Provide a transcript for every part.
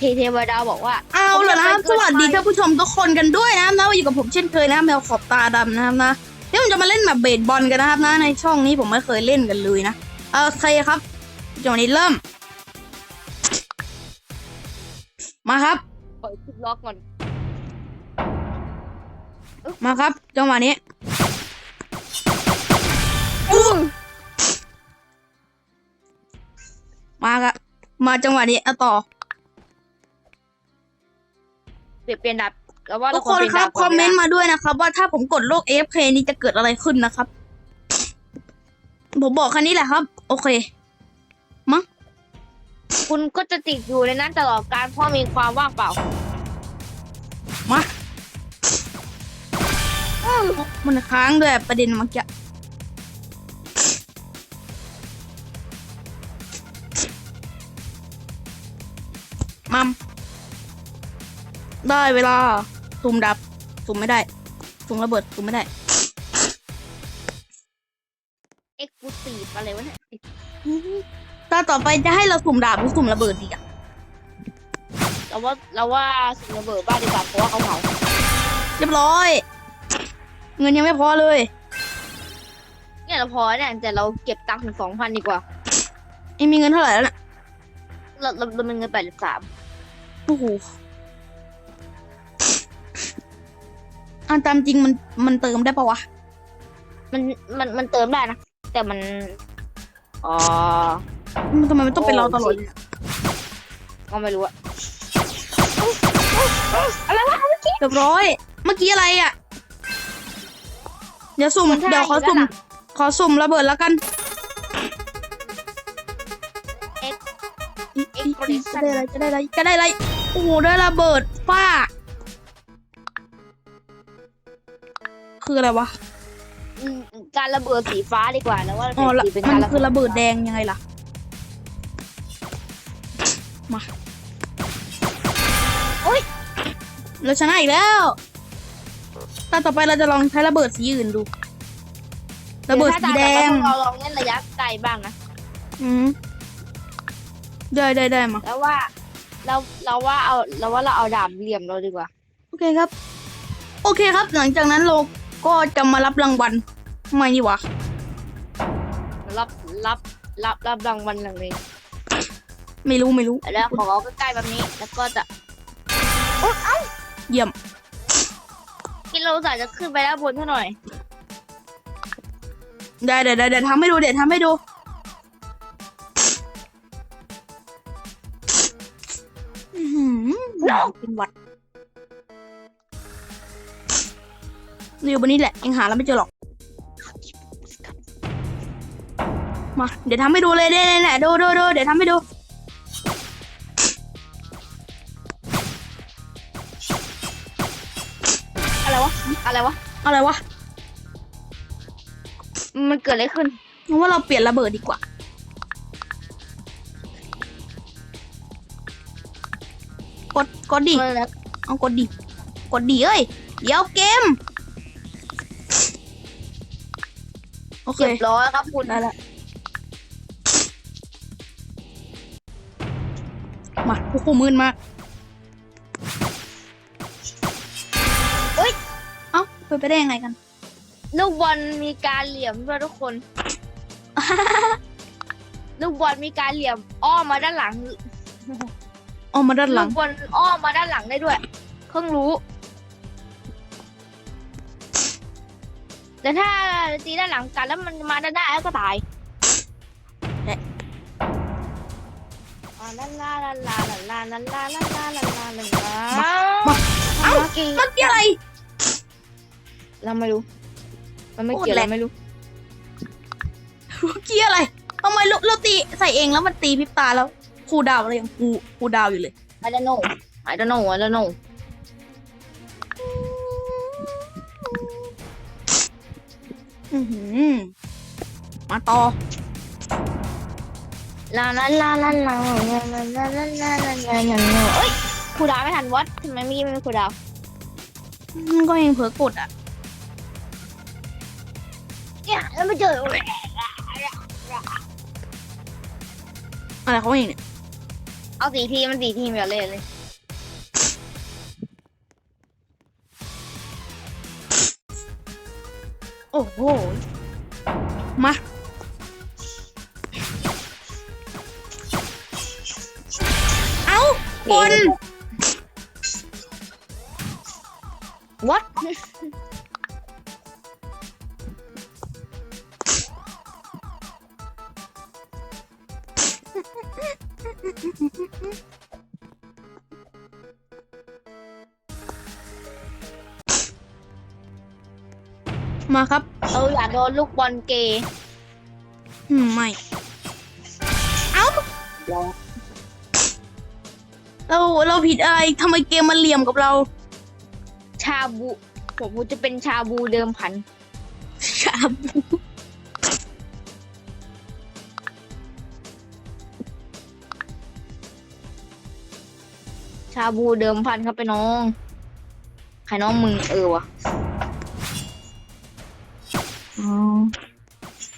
เทเทวดาบอกว่าเอาล่ะนะครับสวัสดีท่านผู้ชมทุกคนกันด้วยนะครับนะอยู่กับผมเช่นเคยนะครับแมวขอบตาดำนะครับนะเดี๋ยวผมจะมาเล่นแบบเบสบอลกันนะครับนะในช่องนี้ผมไม่เคยเล่นกันเลยนะโอเคครับจังหวะนี้เริ่ม มาครับเปิดคลิปล็อกก่อนมาครับ จังหวะนี้มาครับมาจังหวะนี้เอาต่อ เปลี่ยนเปลี่ยนดับแล้วว่าทุกคนครับคอมเมนต์มาด้วยนะครับ ว่าถ้าผมกดโลก AFK นี้จะเกิดอะไรขึ้นนะครับ ผมบอกแค่นี้แหละครับ โอเคคุณก็จะติดอยู่ในนั้นตลอดการเพราะมีความว่างเปล่ามามันค้างด้วยประเด็นเมื่อกี้มัม ได้เวลาสุ่มดับสุ่มไม่ได้สุ่มระเบิดสุ่มไม่ได้ เอ็กซ์คูตีฟอะไรวะเนี่ยตาต่อไปจะให้เราสุ่มดาบหรือสุ่มระเบิดดีอะเราว่าเราว่าสิ่งระเบิดบ้านดีกว่าเพราะว่าเขาเผาเรียบร้อย เงินยังไม่พอเลย เนี่ยเราพอเนี่ยแต่เราเก็บตังค์ถึงสองพันดีกว่าเอ็งมีเงินเท่าไหร่แล้วน่ะเราเราเรามีเงินแปดสิบสามโอ้โห อันตามจริงมันมันเติมได้ปะวะ มันมันมันเติมได้นะ แต่มันอ๋อมันทำไมมันต้องเป็นเราตลอดก็ไม่รู้อะอะไรวะเรียบร้อย เมื่อกี้อะไรอะ เดี๋ยวสุ่ม เดี๋ยวขอสุ่ม ขอสุ่มระเบิดแล้วกันเอ็กอีอีเอ็กซ์จะได้อะไรจะได้อะไรจะได้อะไร โอ้โหได้ระเบิดฟ้า คืออะไรวะอืมการระเบิดสีฟ้าดีกว่านะว่าอ๋อละสีเป็นมัการนระคือเบิดระเบิดแดงยังไงล่ะ มาโอ้ยเราชนะอีกแล้วตาต่อไปเราจะลองใช้ระเบิดสีอื่นดู ระเบิดสีแดง เราลองเล่นระยะไกลบ้างนะอืมได้ได้ได้มา แล้วว่าเราเราว่าเอาเราว่าเราเอาดาบเหลี่ยมเราดีกว่า โอเคครับ โอเคครับ หลังจากนั้นเรา ก็จะมารับรางวัลทำไมนี่วะรับรับรับรับรางวัลหนึ่งเลยไม่รู้ไม่รู้แล้วขอใกล้ๆแบบนี้ แล้วก็จะเยี่ยมกินเราสายจะขึ้นไปแล้วบนเท่าหน่อย ได้เดี๋ยวเดี๋ยวเดี๋ยวทำให้ดูเดี๋ยวทำให้ดูอื้อหือเป็นหวัด อยู่บนนี้แหละยังหาแล้วไม่เจอหรอก มา เดี๋ยวทำให้ดูเลยเนี่ยเนี่ยดูดูดูเดี๋ยวทำให้ดู อะไรวะ อะไรวะ อะไรวะ มันเกิดอะไรขึ้นงั้นว่าเราเปลี่ยนระเบิดดีกว่ากดกดดิมันแล้วเอากดดิ กดดิเอ้ย เดี๋ยวเกม โอเคเรียบร้อยครับคุณได้แล้วมาโอ้โหมืนมากเอ้ย เอ้าไปไปได้ยังไงกัน ลูกบอลมีการเหลี่ยมด้วยทุกคน ลูกบอลมีการเหลี่ยม อ้อมมาด้านหลัง ออกมาด้านหลูลังกบอลอ้อมมาด้านหลังได้ด้วย เพิ่งรู้ แต่ถ้าตีด้านหลังกันแล้วมันมาด้านหน้าก็ตายแหละอ่าลาลาลาลาลาลาลาลาลาลาลาลาลามาเอ้าเมื่อกี้เมื่อกี้อะไร เราไม่รู้ มันไม่โคตรเกี่ยวแหลเรากไม่รู้เมื่อกี้อะไรทำไมเราเราตีใส่เองแล้วมันตีพริบตาแล้วครูดาวอะไรยังครูครูดาวอยู่เลย I don't know I don't know I don't know มาต่อลาลาลาลาลาลาลาลาลาลาลาลาลาเอ้ยครูดาวไม่ทันวัดทำไมเมื่อกี้ไม่มีครูดาวมันก็ยังเผลอกดอะเนี่ยแล้วไม่เจออะไรเขาเองเนี่ยเอาสี่ทีมันสี่ทีมอย่าเล่นเลย หมาเอาบอลวัดมาครับ เราอยากโดนลูกบอลเกย์อืมไม่ เอาเราเราผิดอะไรทำไมเกมมันเหลี่ยมกับเรา ชาบู ผมจะเป็นชาบูเดิมพันครับชาบูเดิมพันครับไปน้อง ใครน้องมึงเออวะ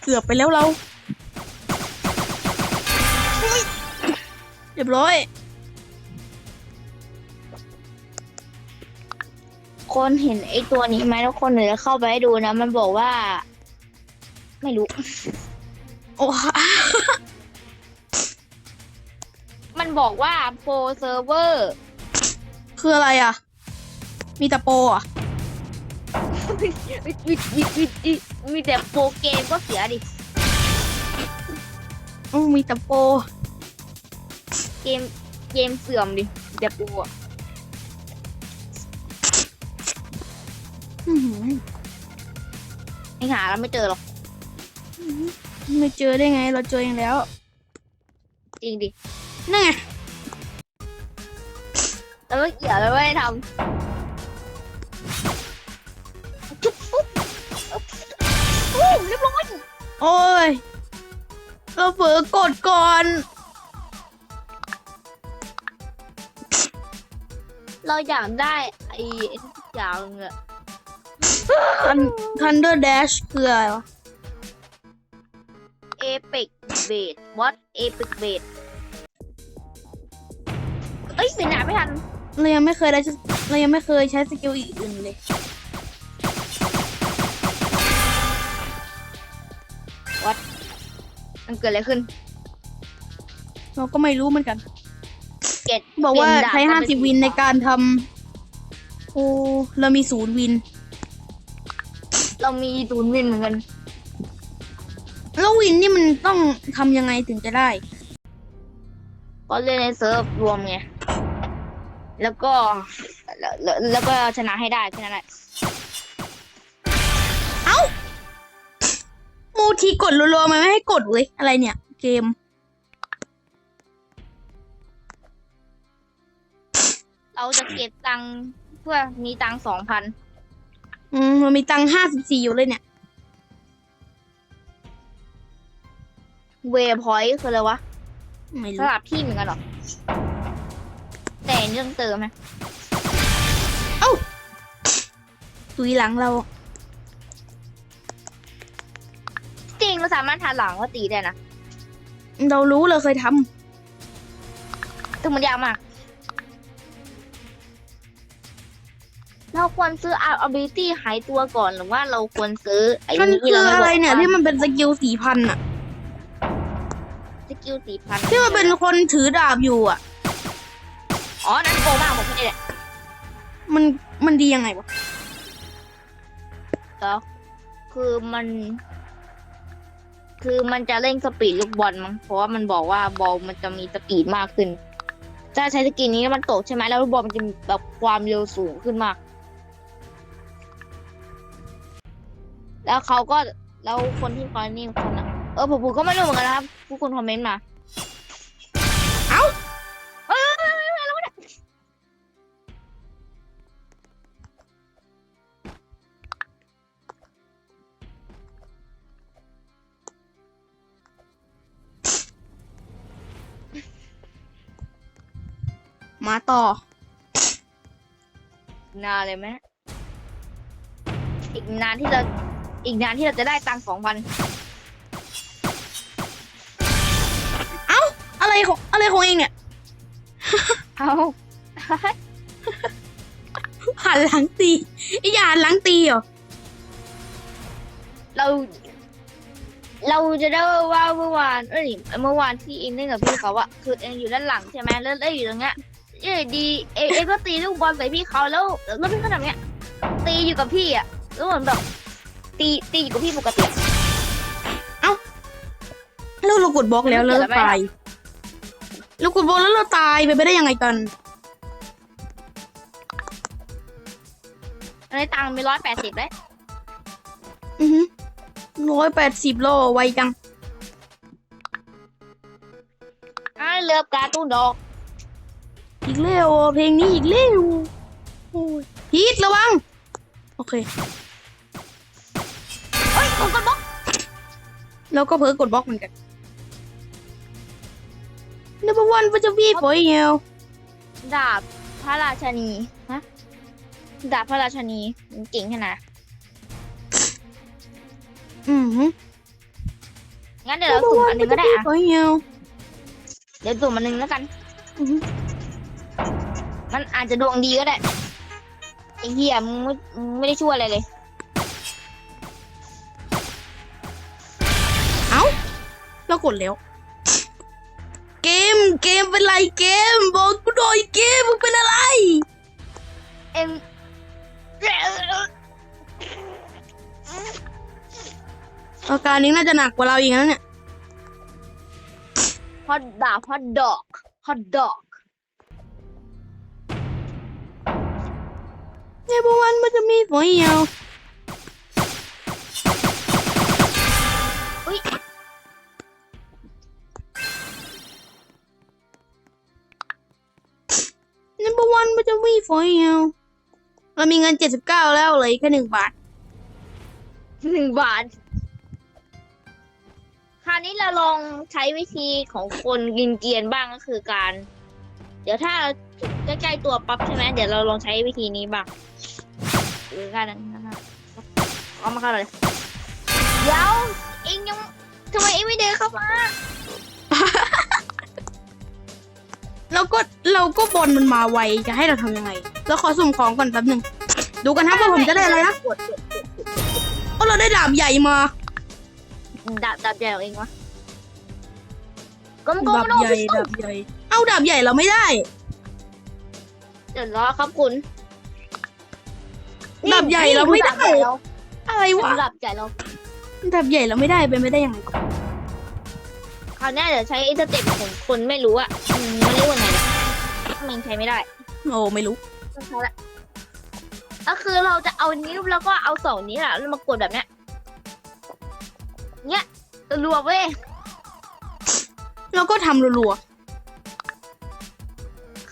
เกือบไปแล้วเราอุ๊ยเรียบร้อย คนเห็นไอ้ตัวนี้ไหมแล้วคนหนึ่งจะเข้าไปให้ดูนะ มันบอกว่า ไม่รู้ โอ้ มันบอกว่าโปรเซิร์ฟเวอร์ คืออะไรอะ มีแต่โปรอะ มีมีมีมีมีแต่โปรเกมก็เสียดิอืมมีแต่โปรเกมเกมเสื่อมดิมีแต่โปรอะอื้อหือไม่หาแล้วไม่เจอหรอกไม่เจอได้ไง เราเจอเองแล้ว จริงดินั่นไงแล้วไม่เกี่ยวแล้วไม่ได้ทำ โอ้ย เราเผลอกดก่อน เราอยากได้ไอ้ไอ้ทุกอย่างเลยอะทัน Thunder Dash คืออะไรวะ เอพิกเบดวอตเอพิกเบดเอ้ยเป็นหนาไม่ทัน เรายังไม่เคยได้เรายังไม่เคยใช้สกิลอีกอื่นเลย มันเกิดอะไรขึ้น เราก็ไม่รู้เหมือนกัน เก็ตบอกว่าเป็นดาบใช้ก็ห้าเป็นสิบสีวินในขาวการทำโอ้เรามีศูนย์วิน เรามีตูนย์วินเหมือนกัน แล้ววินนี่มันต้องทำยังไงถึงจะได้ก็เล่นในเซิร์ฟรวมไง แล้วก็ แล้วแล้วแล้วก็ชนะให้ได้แค่นั้นแหละ มูทีกดรัวๆมันไม่ให้กดเลยอะไรเนี่ย เกม เราจะเก็บตังค์เพื่อมีตังสองพันอืมมันมีตังห้าสิบสี่อยู่เลยเนี่ย เวพอยต์คืออะไรวะไม่สรู้ลับที่เหมือนกันเหรอ แต่อันนี่ต้องเติมไหมตุยหลังเรา เราสามารถทานหลังก็ตีได้นะเรารู้เราเคยทซึ่งมันยากมาก เราควรซื้อ ability หายตัวก่อนหรือว่าเราควรซื้อไอ้ำมันนี้คือเราม่อะไรบกเนี่ยว่าที่มันเป็นสกิลสี่พันอะสกิลสี่พันที่มันเป็นคนถือดาบอยู่อะอ๋อ นั้นโกมากผมไม่ได้แหละมันมันดียังไงวะแล้วคือมัน คือมันจะเร่งสปีดลูกบอลมั้งเพราะว่ามันบอกว่าบอลมันจะมีสปีดมากขึ้น ถ้าใช้สกิลนี้แล้วมันตกใช่ไหมแล้วลูกบอลมันจะแบบความเร็วสูงขึ้นมาก แล้วเขาก็แล้วคนที่คอยนี่คนอะเออผมก็ไม่รู้เหมือนกันนะครับผู้คนคอมเมนต์มา มาต่อ นานเลยไหมอีกนานที่เราอีกนานที่เราจะได้ตังค์สองพันอะไรของอะไรของเองเนี่ย เอาหันหลังตีไอ้ยาหันหลังตีเหรอ เรา เราจะได้ว่าเมื่อวานเอ้ยเมื่อวานที่เองเล่นกับพี่เขาอะคือเองอยู่ด้านหลังใช่ไหมแล้วเอ้ยอยู่ตรงเนี้ย เอ้ยดีเองเองก็ตีลูกบอลใส่พี่เขาแล้วแล้วพี่ก็ทำเนี้ยตีอยู่กับพี่อะแล้วเหมือนแบบตีตีอยู่กับพี่ปกติอะแล้วเรากดบล็อกแล้วแล้วเราตายเรากดบล็อกแล้วเราตายไปนไปได้ยังไงกันในตังค์มีร้อยแปดสิบเลยอือฮึร้อยแปดสิบโลไวจังอ่าเลือบการ์ตูนดอก อีกแล้วอะเพลงนี้อีกแล้วโอ้ยพีทระวัง โอเคเฮ้ยผมก็บล็อกแล้วก็เพิ่งกดบล็อกเหมือนกัน number one ปัจจุบัน for you ดาบพระราชนีฮะดาบพระราชนีมันเก่งขนาดอือฮึงั้นเดี๋ยวเราสุ่มอันหนึงก็ได้อะ for you เดี๋ยวสุ่มอันหนึงแล้วกันอือฮึ มันอาจจะดวงดีก็ได้ไอ้เหี้ยมึงไม่มึงไม่ได้ช่วยอะไรเลยเรากดแล้ว เกมเกมเป็นไรเกม บอกกูหน่อยเกมมึงเป็นอะไร เอ็มอาการนี้น่าจะหนักกว่าเราอีกนะเนี่ย ฮอตดาบฮอตดอกฮอตดอก number one ปัจจุบัน for you อุ้ย number one ปัจจุบัน for you เรามีเงินเจ็ดสิบเก้าแล้วเหลยแค่หนึ่งบาทหนึ่งบาท คราวนี้เราลองใช้วิธีของคนกินเกรียนบ้างก็คือการ เดี๋ยวถ้า ใกล้ๆตัวปั๊บใช่ไหมเดี๋ยวเราลองใช้วิธีนี้บ้างหรือการนั้นนะเอามาเข้าเลยเดี๋ยวเองยังทำไมเองไม่เดินเข้ามาแล้วก็เราก็บอลมันมาไวจะให้เราทำยังไงเราขอสุ่มของก่อนแป๊บหนึ่งดูกันครับว่าผมจะได้อะไรนะกดโอ้เราได้ดาบใหญ่มาดาบดาบใหญ่ของเองวะก้มก้ดามบโน้ใหญ่ดาบใหญ่เอาดาบใหญ่เราไม่ได้ เดี๋ยวรอครับคุณดาบใหญ่เราไม่ได้ดาบใหญ่เราอะไรวะดาบใหญ่เราดาบใหญ่เราไม่ได้เป็นไม่ได้ยังไงคราวหน้าเดี๋ยวใช้สเต็ปของคนไม่รู้อะอืมมันเรียกว่าไงนะมันใช้ไม่ได้โอ้ไม่รู้ต้องใช้ละก็คือเราจะเอานิ้วแล้วก็เอาสองนิ้วอะแล้วมากดแบบเนี้ยเนี้ยรัวเว้ย เราก็ทำรัว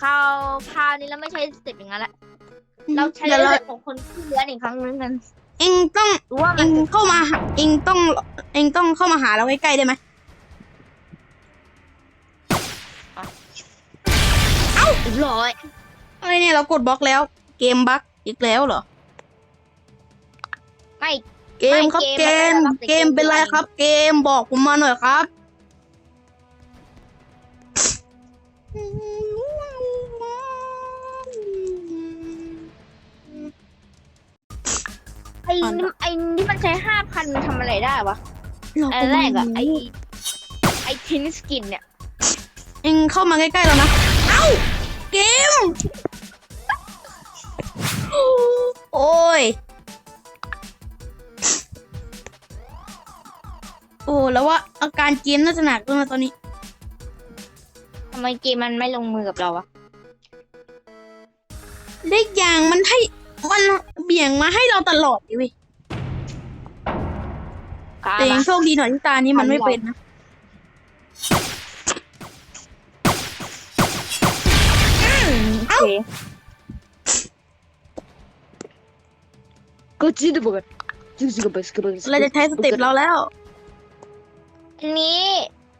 คราวคราวนี้เราไม่ใช้สเต็ปอย่างนั้นละๆเราใช้เดี๋ยวสเราเต็ปของคนที่เลื้อนอีกครั้งนึงกันเองต้องรู้ว่าเอมันงเข้ามาหาเองต้องเองต้องเข้ามาหาเราใกล้ๆได้ไหมเรียบร้อยอะไรเนี่ยเรากดบล็อกแล้ว เกมบั๊กอีกแล้วเหรอ ไม่ เกมครับไม่เกเกมมเกมเป็นไรครับ เกมบอกผมมาหน่อยครับ ไอ้นี่ไอ้นี่มันใช้ห้าพันทำอะไรได้วะเราอัก็นแรไม่กอะไอรู้ไอทินสกินเนี่ยเองเข้ามาใกล้ๆแล้วนะ เอ้า เกม โอ้ย โอ้แล้วว่าอาการเกมน่าจะหนักด้วยนะตอนนี้ ทำไมเกมมันไม่ลงมือกับเราอะเล็กอย่างมันให้ มันเบี่ยงมาให้เราตลอดดิเว้ยกาแต่ยัมางโชคดีหน่อยที่ตานี้มันไม่เป็นนะโอเคก็จีดบุกจูสิกบสกบสเราจะใช้สเต็ปเราแล้ว อันนี้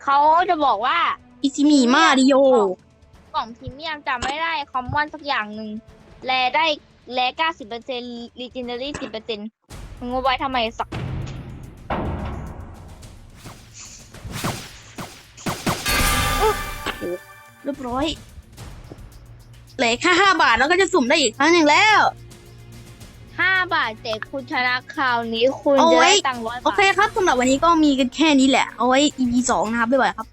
เขาจะบอกว่า อิซิมิมาดิโยกล่องพรีเมียมจำไม่ได้คอมมอนสักอย่างหนึ่งแลได้ แลเก้าสิบเปอร์เซ็นต์รีจินเนอรี่สิบเปอร์เซ็นต์มึงเอาไว้ทำไมสัก เรียบร้อยเหลือแค่ห้าบาทแล้วก็จะสุ่มได้อีกครั้งหนึ่งแล้ว ห้าบาทแต่คุณชนะคราวนี้คุณเอาจะไว้ ได้ตังค์ร้อยโอบาท เคครับสำหรับวันนี้ก็มีกันแค่นี้แหละ เอาไว้ EP สองนะครับ บ๊ายบายครับ